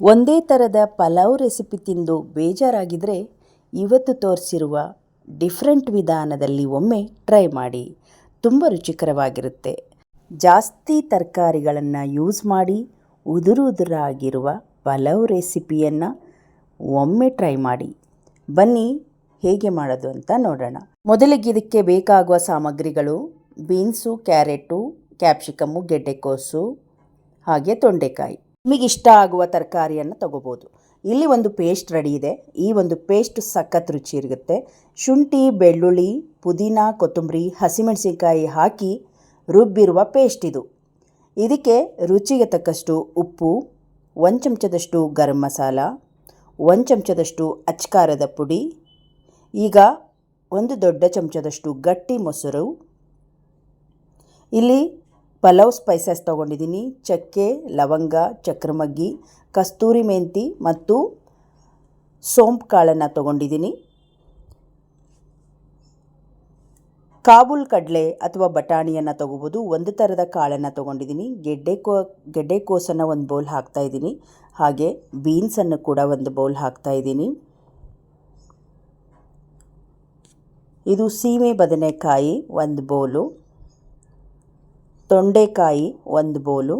ಒಂದೇ ಥರದ ಪಲಾವ್ ರೆಸಿಪಿ ತಿಂದು ಬೇಜಾರಾಗಿದ್ದರೆ ಇವತ್ತು ತೋರಿಸಿರುವ ಡಿಫ್ರೆಂಟ್ ವಿಧಾನದಲ್ಲಿ ಒಮ್ಮೆ ಟ್ರೈ ಮಾಡಿ. ತುಂಬ ರುಚಿಕರವಾಗಿರುತ್ತೆ. ಜಾಸ್ತಿ ತರಕಾರಿಗಳನ್ನು ಯೂಸ್ ಮಾಡಿ ಉದುರುದುರಾಗಿರುವ ಪಲಾವ್ ರೆಸಿಪಿಯನ್ನು ಒಮ್ಮೆ ಟ್ರೈ ಮಾಡಿ. ಬನ್ನಿ, ಹೇಗೆ ಮಾಡೋದು ಅಂತ ನೋಡೋಣ. ಮೊದಲಿಗೆ ಇದಕ್ಕೆ ಬೇಕಾಗುವ ಸಾಮಗ್ರಿಗಳು ಬೀನ್ಸು, ಕ್ಯಾರೆಟು, ಕ್ಯಾಪ್ಸಿಕಮ್ಮು ಗೆಡ್ಡೆಕೋಸು ಹಾಗೆ ತೊಂಡೆಕಾಯಿ. ನಿಮಗೆ ಇಷ್ಟ ಆಗುವ ತರಕಾರಿಯನ್ನು ತಗೋಬೋದು. ಇಲ್ಲಿ ಒಂದು ಪೇಸ್ಟ್ ರೆಡಿ ಇದೆ. ಈ ಒಂದು ಪೇಸ್ಟ್ ಸಖತ್ ರುಚಿ ಇರುತ್ತೆ. ಶುಂಠಿ, ಬೆಳ್ಳುಳ್ಳಿ, ಪುದೀನ, ಕೊತ್ತಂಬರಿ, ಹಸಿಮೆಣಸಿನ್ಕಾಯಿ ಹಾಕಿ ರುಬ್ಬಿರುವ ಪೇಸ್ಟ್ ಇದು. ಇದಕ್ಕೆ ರುಚಿಗೆ ತಕ್ಕಷ್ಟು ಉಪ್ಪು, ಒಂದು ಚಮಚದಷ್ಟು ಗರಂ ಮಸಾಲ, ಒಂದು ಚಮಚದಷ್ಟು ಅಚ್ಕಾರದ ಪುಡಿ, ಈಗ ಒಂದು ದೊಡ್ಡ ಚಮಚದಷ್ಟು ಗಟ್ಟಿ ಮೊಸರು. ಇಲ್ಲಿ ಪಲಾವ್ ಸ್ಪೈಸಸ್ ತೊಗೊಂಡಿದ್ದೀನಿ. ಚಕ್ಕೆ, ಲವಂಗ, ಚಕ್ರಮಗ್ಗಿ, ಕಸ್ತೂರಿ ಮೆಂತಿ ಮತ್ತು ಸೋಂಪು ಕಾಳನ್ನು ತೊಗೊಂಡಿದ್ದೀನಿ. ಕಾಬೂಲ್ ಕಡಲೆ ಅಥವಾ ಬಟಾಣಿಯನ್ನು ತೊಗೋಬೋದು. ಒಂದು ಥರದ ಕಾಳನ್ನು ತೊಗೊಂಡಿದ್ದೀನಿ. ಗೆಡ್ಡೆ ಗೆಡ್ಡೆಕೋಸನ್ನ ಒಂದು ಬೌಲ್ ಹಾಕ್ತಾಯಿದ್ದೀನಿ ಹಾಗೆ ಬೀನ್ಸನ್ನು ಕೂಡ ಒಂದು ಬೌಲ್ ಹಾಕ್ತಾಯಿದ್ದೀನಿ ಇದು ಸೀಮೆ ಬದನೆಕಾಯಿ ಒಂದು ಬೌಲು. ತೊಂಡೆಕಾಯಿ ಒಂದು ಬೋಲು.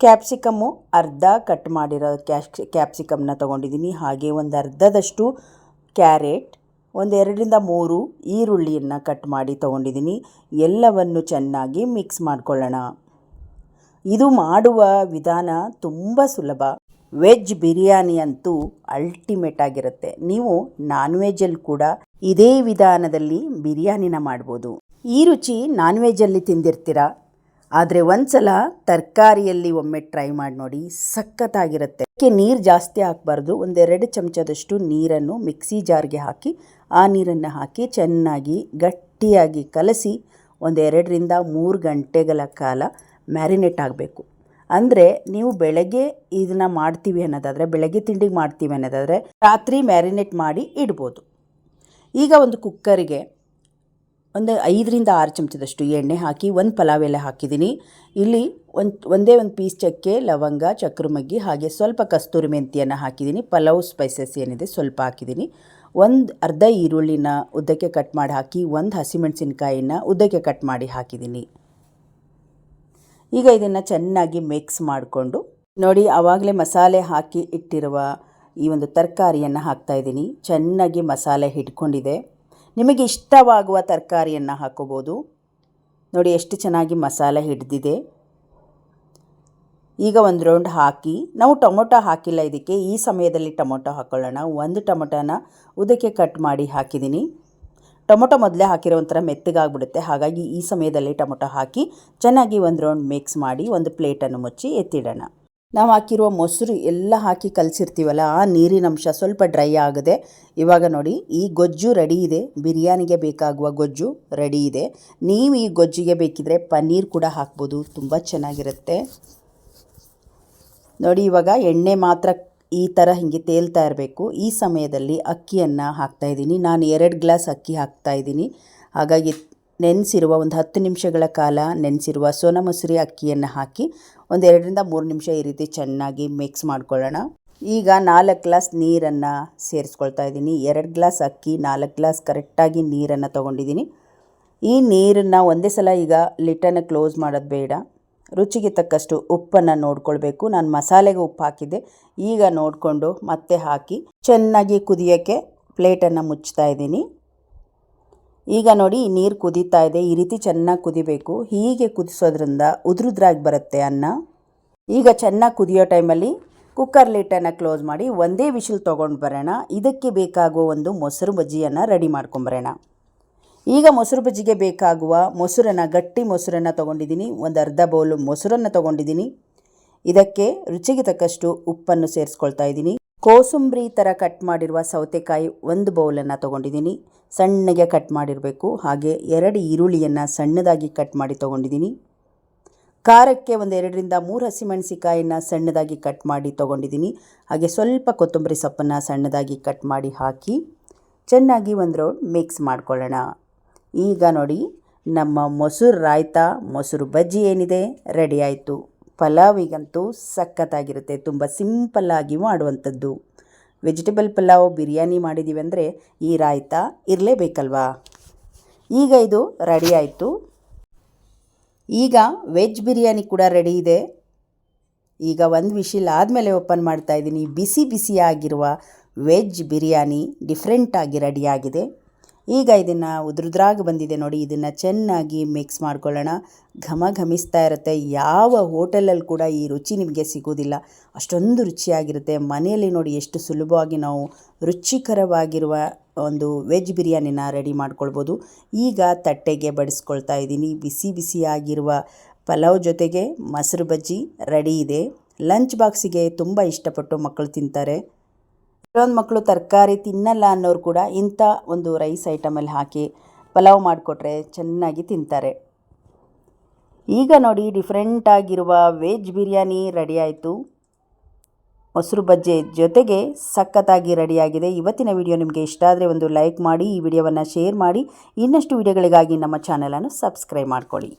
ಕ್ಯಾಪ್ಸಿಕಮ್ಮು ಅರ್ಧ ಕಟ್ ಮಾಡಿರೋ ಕ್ಯಾಶ್, ಕ್ಯಾಪ್ಸಿಕಮ್ನ ತೊಗೊಂಡಿದ್ದೀನಿ. ಹಾಗೆ ಒಂದು ಅರ್ಧದಷ್ಟು ಕ್ಯಾರೆಟ್, ಒಂದು ಎರಡರಿಂದ ಮೂರು ಈರುಳ್ಳಿಯನ್ನು ಕಟ್ ಮಾಡಿ ತೊಗೊಂಡಿದ್ದೀನಿ. ಎಲ್ಲವನ್ನು ಚೆನ್ನಾಗಿ ಮಿಕ್ಸ್ ಮಾಡಿಕೊಳ್ಳೋಣ. ಇದು ಮಾಡುವ ವಿಧಾನ ತುಂಬ ಸುಲಭ. ವೆಜ್ ಬಿರಿಯಾನಿ ಅಂತೂ ಅಲ್ಟಿಮೇಟ್ ಆಗಿರುತ್ತೆ. ನೀವು ನಾನ್ ವೆಜ್ಜಲ್ಲಿ ಕೂಡ ಇದೇ ವಿಧಾನದಲ್ಲಿ ಬಿರಿಯಾನಿನ ಮಾಡ್ಬೋದು. ಈ ರುಚಿ ನಾನ್ ವೆಜ್ಜಲ್ಲಿ ತಿಂದಿರ್ತೀರ? ಆದರೆ ಒಂದ್ಸಲ ತರಕಾರಿಯಲ್ಲಿ ಒಮ್ಮೆ ಟ್ರೈ ಮಾಡಿ ನೋಡಿ ಸಖತ್ತಾಗಿರುತ್ತೆ. ಅದಕ್ಕೆ ನೀರು ಜಾಸ್ತಿ ಹಾಕಬಾರ್ದು. ಒಂದೆರಡು ಚಮಚದಷ್ಟು ನೀರನ್ನು ಮಿಕ್ಸಿ ಜಾರ್ಗೆ ಹಾಕಿ, ಆ ನೀರನ್ನು ಹಾಕಿ ಚೆನ್ನಾಗಿ ಗಟ್ಟಿಯಾಗಿ ಕಲಸಿ ಒಂದೆರಡರಿಂದ ಮೂರು ಗಂಟೆಗಳ ಕಾಲ ಮ್ಯಾರಿನೇಟ್ ಆಗಬೇಕು. ಅಂದರೆ ನೀವು ಬೆಳಗ್ಗೆ ಇದನ್ನು ಮಾಡ್ತೀವಿ ಅನ್ನೋದಾದರೆ, ಬೆಳಗ್ಗೆ ತಿಂಡಿಗೆ ಮಾಡ್ತೀವಿ ಅನ್ನೋದಾದರೆ ರಾತ್ರಿ ಮ್ಯಾರಿನೇಟ್ ಮಾಡಿ ಇಡ್ಬೋದು. ಈಗ ಒಂದು ಕುಕ್ಕರಿಗೆ ಒಂದು ಐದರಿಂದ ಆರು ಚಮಚದಷ್ಟು ಎಣ್ಣೆ ಹಾಕಿ, ಒಂದು ಪಲಾವ್ ಎಲೆ ಹಾಕಿದ್ದೀನಿ. ಇಲ್ಲಿ ಒಂದು, ಒಂದೇ ಒಂದು ಪೀಸ್ ಚಕ್ಕೆ, ಲವಂಗ, ಚಕ್ರಮಗ್ಗಿ ಹಾಗೆ ಸ್ವಲ್ಪ ಕಸ್ತೂರಿ ಮೆಂತಿಯನ್ನು ಹಾಕಿದ್ದೀನಿ. ಪಲಾವ್ ಸ್ಪೈಸಸ್ ಏನಿದೆ ಸ್ವಲ್ಪ ಹಾಕಿದ್ದೀನಿ. ಒಂದು ಅರ್ಧ ಈರುಳ್ಳಿನ ಉದ್ದಕ್ಕೆ ಕಟ್ ಮಾಡಿ ಹಾಕಿ, ಒಂದು ಹಸಿಮೆಣಸಿನ್ಕಾಯಿನ ಉದ್ದಕ್ಕೆ ಕಟ್ ಮಾಡಿ ಹಾಕಿದ್ದೀನಿ. ಈಗ ಇದನ್ನು ಚೆನ್ನಾಗಿ ಮಿಕ್ಸ್ ಮಾಡಿಕೊಂಡು, ನೋಡಿ ಆವಾಗಲೇ ಮಸಾಲೆ ಹಾಕಿ ಇಟ್ಟಿರುವ ಈ ಒಂದು ತರಕಾರಿಯನ್ನು ಹಾಕ್ತಾಯಿದ್ದೀನಿ ಚೆನ್ನಾಗಿ ಮಸಾಲೆ ಹಿಡ್ಕೊಂಡಿದೆ. ನಿಮಗೆ ಇಷ್ಟವಾಗುವ ತರಕಾರಿಯನ್ನು ಹಾಕೋಬೋದು. ನೋಡಿ ಎಷ್ಟು ಚೆನ್ನಾಗಿ ಮಸಾಲೆ ಹಿಡಿದಿದೆ. ಈಗ ಒಂದು ರೌಂಡ್ ಹಾಕಿ, ನಾವು ಟೊಮೊಟೊ ಹಾಕಿಲ್ಲ ಇದಕ್ಕೆ, ಈ ಸಮಯದಲ್ಲಿ ಟೊಮೊಟೊ ಹಾಕ್ಕೊಳ್ಳೋಣ ಒಂದು ಟೊಮೊಟೊನ ಉದಕ್ಕೆ ಕಟ್ ಮಾಡಿ ಹಾಕಿದ್ದೀನಿ. ಟೊಮೊಟೊ ಮೊದಲೇ ಹಾಕಿರೋ ಒಂಥರ ಮೆತ್ತಗಾಗ್ಬಿಡುತ್ತೆ. ಹಾಗಾಗಿ ಈ ಸಮಯದಲ್ಲಿ ಟೊಮೊಟೊ ಹಾಕಿ ಚೆನ್ನಾಗಿ ಒಂದು ರೌಂಡ್ ಮಿಕ್ಸ್ ಮಾಡಿ ಒಂದು ಪ್ಲೇಟನ್ನು ಮುಚ್ಚಿ ಎತ್ತಿಡೋಣ. ನಾವು ಹಾಕಿರುವ ಮೊಸರು ಎಲ್ಲ ಹಾಕಿ ಕಲಸಿರ್ತೀವಲ್ಲ, ಆ ನೀರಿನ ಅಂಶ ಸ್ವಲ್ಪ ಡ್ರೈ ಆಗದೆ, ಇವಾಗ ನೋಡಿ ಈ ಗೊಜ್ಜು ರೆಡಿ ಇದೆ. ಬಿರಿಯಾನಿಗೆ ಬೇಕಾಗುವ ಗೊಜ್ಜು ರೆಡಿ ಇದೆ. ನೀವು ಈ ಗೊಜ್ಜಿಗೆ ಬೇಕಿದ್ರೆ ಪನ್ನೀರ್ ಕೂಡ ಹಾಕ್ಬೋದು, ತುಂಬ ಚೆನ್ನಾಗಿರುತ್ತೆ. ನೋಡಿ ಇವಾಗ ಎಣ್ಣೆ ಮಾತ್ರ ಈ ಥರ ಹಿಂಗೆ ತೇಲ್ತಾ ಇರಬೇಕು. ಈ ಸಮಯದಲ್ಲಿ ಅಕ್ಕಿಯನ್ನು ಹಾಕ್ತಾಯಿದ್ದೀನಿ ನಾನು ಎರಡು ಗ್ಲಾಸ್ ಅಕ್ಕಿ ಹಾಕ್ತಾಯಿದ್ದೀನಿ ಹಾಗಾಗಿ ನೆನೆಸಿರುವ ಒಂದು ಹತ್ತು ನಿಮಿಷಗಳ ಕಾಲ ನೆನೆಸಿರುವ ಸೋನ ಮೊಸರಿ ಅಕ್ಕಿಯನ್ನು ಹಾಕಿ ಒಂದು ಎರಡರಿಂದ ಮೂರು ನಿಮಿಷ ಈ ರೀತಿ ಚೆನ್ನಾಗಿ ಮಿಕ್ಸ್ ಮಾಡ್ಕೊಳ್ಳೋಣ. ಈಗ ನಾಲ್ಕು ಗ್ಲಾಸ್ ನೀರನ್ನು ಸೇರಿಸ್ಕೊಳ್ತಾ ಇದ್ದೀನಿ. ಎರಡು ಗ್ಲಾಸ್ ಅಕ್ಕಿ, ನಾಲ್ಕು ಗ್ಲಾಸ್ ಕರೆಕ್ಟಾಗಿ ನೀರನ್ನು ತೊಗೊಂಡಿದ್ದೀನಿ. ಈ ನೀರನ್ನು ಒಂದೇ ಸಲ ಈಗ ಲಿಟ್ಟನ್ನು ಕ್ಲೋಸ್ ಮಾಡೋದು ಬೇಡ. ರುಚಿಗೆ ತಕ್ಕಷ್ಟು ಉಪ್ಪನ್ನು ನೋಡ್ಕೊಳ್ಬೇಕು. ನಾನು ಮಸಾಲೆಗೆ ಉಪ್ಪು ಹಾಕಿದ್ದೆ. ಈಗ ನೋಡಿಕೊಂಡು ಮತ್ತೆ ಹಾಕಿ ಚೆನ್ನಾಗಿ ಕುದಿಯೋಕ್ಕೆ ಪ್ಲೇಟನ್ನು ಮುಚ್ತಾ ಇದ್ದೀನಿ. ಈಗ ನೋಡಿ ನೀರು ಕುದೀತಾ ಇದೆ. ಈ ರೀತಿ ಚೆನ್ನಾಗಿ ಕುದಿಬೇಕು. ಹೀಗೆ ಕುದಿಸೋದ್ರಿಂದ ಉದುರುದ್ರಾಗಿ ಬರುತ್ತೆ ಅನ್ನ. ಈಗ ಚೆನ್ನಾಗಿ ಕುದಿಯೋ ಟೈಮಲ್ಲಿ ಕುಕ್ಕರ್ ಲಿಟ್ಟನ್ನು ಕ್ಲೋಸ್ ಮಾಡಿ ಒಂದೇ ವಿಷಲ್ ತೊಗೊಂಡು ಬರೋಣ. ಇದಕ್ಕೆ ಬೇಕಾಗುವ ಒಂದು ಮೊಸರು ಬಜ್ಜಿಯನ್ನು ರೆಡಿ ಮಾಡ್ಕೊಂಬರೋಣ ಈಗ ಮೊಸರು ಬಜ್ಜಿಗೆ ಬೇಕಾಗುವ ಮೊಸರನ್ನು, ಗಟ್ಟಿ ಮೊಸರನ್ನು ತೊಗೊಂಡಿದ್ದೀನಿ. ಒಂದು ಅರ್ಧ ಬೌಲು ಮೊಸರನ್ನು ತೊಗೊಂಡಿದ್ದೀನಿ. ಇದಕ್ಕೆ ರುಚಿಗೆ ತಕ್ಕಷ್ಟು ಉಪ್ಪನ್ನು ಸೇರಿಸ್ಕೊಳ್ತಾ ಇದ್ದೀನಿ. ಕೋಸುಂಬರಿ ಥರ ಕಟ್ ಮಾಡಿರುವ ಸೌತೆಕಾಯಿ ಒಂದು ಬೌಲನ್ನು ತೊಗೊಂಡಿದ್ದೀನಿ. ಸಣ್ಣಗೆ ಕಟ್ ಮಾಡಿರಬೇಕು. ಹಾಗೆ ಎರಡು ಈರುಳ್ಳಿಯನ್ನು ಸಣ್ಣದಾಗಿ ಕಟ್ ಮಾಡಿ ತೊಗೊಂಡಿದ್ದೀನಿ. ಖಾರಕ್ಕೆ ಒಂದು ಎರಡರಿಂದ ಮೂರು ಹಸಿಮೆಣಸಿಕಾಯಿನ ಸಣ್ಣದಾಗಿ ಕಟ್ ಮಾಡಿ ತೊಗೊಂಡಿದ್ದೀನಿ. ಹಾಗೆ ಸ್ವಲ್ಪ ಕೊತ್ತಂಬರಿ ಸೊಪ್ಪನ್ನು ಸಣ್ಣದಾಗಿ ಕಟ್ ಮಾಡಿ ಹಾಕಿ ಚೆನ್ನಾಗಿ ಒಂದು ರೌಂಡ್ ಮಿಕ್ಸ್ ಮಾಡ್ಕೊಳ್ಳೋಣ. ಈಗ ನೋಡಿ ನಮ್ಮ ಮೊಸರು ರಾಯ್ತ, ಮೊಸರು ಬಜ್ಜಿ ಏನಿದೆ? ರೆಡಿ ಆಯಿತು. ಪಲಾವಿಗಂತೂ ಸಖತ್ತಾಗಿರುತ್ತೆ. ತುಂಬ ಸಿಂಪಲ್ಲಾಗಿ ಮಾಡುವಂಥದ್ದು. ವೆಜಿಟೇಬಲ್ ಪಲಾವ್, ಬಿರಿಯಾನಿ ಮಾಡಿದ್ದೀವಿ ಅಂದರೆ ಈ ರಾಯ್ತ ಇರಲೇಬೇಕಲ್ವಾ? ಈಗ ಇದು ರೆಡಿ ಆಯಿತು. ಈಗ ವೆಜ್ ಬಿರಿಯಾನಿ ಕೂಡ ರೆಡಿ ಇದೆ. ಈಗ ಒಂದು ವಿಶಿಲ್ ಆದಮೇಲೆ ಓಪನ್ ಮಾಡ್ತಾ ಇದ್ದೀನಿ. ಬಿಸಿ ಬಿಸಿಯಾಗಿರುವ ವೆಜ್ ಬಿರಿಯಾನಿ ಡಿಫ್ರೆಂಟಾಗಿ ರೆಡಿಯಾಗಿದೆ ಈಗ ಇದನ್ನು ಉದ್ರುದ್ರಾಗಿ ಬಂದಿದೆ ನೋಡಿ, ಇದನ್ನು ಚೆನ್ನಾಗಿ ಮಿಕ್ಸ್ ಮಾಡ್ಕೊಳ್ಳೋಣ. ಘಮ ಘಮಿಸ್ತಾ ಇರುತ್ತೆ. ಯಾವ ಹೋಟೆಲಲ್ಲಿ ಕೂಡ ಈ ರುಚಿ ನಿಮಗೆ ಸಿಗೋದಿಲ್ಲ. ಅಷ್ಟೊಂದು ರುಚಿಯಾಗಿರುತ್ತೆ. ಮನೆಯಲ್ಲಿ ನೋಡಿ ಎಷ್ಟು ಸುಲಭವಾಗಿ ನಾವು ರುಚಿಕರವಾಗಿರುವ ಒಂದು ವೆಜ್ ಬಿರಿಯಾನಿನ ರೆಡಿ ಮಾಡ್ಕೊಳ್ಬೋದು. ಈಗ ತಟ್ಟೆಗೆ ಬಡಿಸ್ಕೊಳ್ತಾ ಇದ್ದೀನಿ. ಬಿಸಿ ಬಿಸಿಯಾಗಿರುವ ಪಲಾವ್ ಜೊತೆಗೆ ಮೊಸರು ಬಜ್ಜಿ ರೆಡಿ ಇದೆ. ಲಂಚ್ ಬಾಕ್ಸಿಗೆ ತುಂಬ ಇಷ್ಟಪಟ್ಟು ಮಕ್ಕಳು ತಿಂತಾರೆ. ಕೆಲವೊಂದು ಮಕ್ಕಳು ತರಕಾರಿ ತಿನ್ನಲ್ಲ ಅನ್ನೋರು ಕೂಡ ಇಂಥ ಒಂದು ರೈಸ್ ಐಟಮಲ್ಲಿ ಹಾಕಿ ಪಲಾವ್ ಮಾಡಿಕೊಟ್ರೆ ಚೆನ್ನಾಗಿ ತಿಂತಾರೆ. ಈಗ ನೋಡಿ ಡಿಫ್ರೆಂಟ್ ಆಗಿರುವ ವೆಜ್ ಬಿರಿಯಾನಿ ರೆಡಿ ಆಯಿತು ಮೊಸರು ಬಜ್ಜೆ ಜೊತೆಗೆ ಸಖತ್ತಾಗಿ ರೆಡಿಯಾಗಿದೆ. ಇವತ್ತಿನ ವಿಡಿಯೋ ನಿಮಗೆ ಇಷ್ಟ ಆದರೆ ಒಂದು ಲೈಕ್ ಮಾಡಿ, ಈ ವಿಡಿಯೋವನ್ನು ಶೇರ್ ಮಾಡಿ, ಇನ್ನಷ್ಟು ವಿಡಿಯೋಗಳಿಗಾಗಿ ನಮ್ಮ ಚಾನಲನ್ನು ಸಬ್ಸ್ಕ್ರೈಬ್ ಮಾಡ್ಕೊಳ್ಳಿ.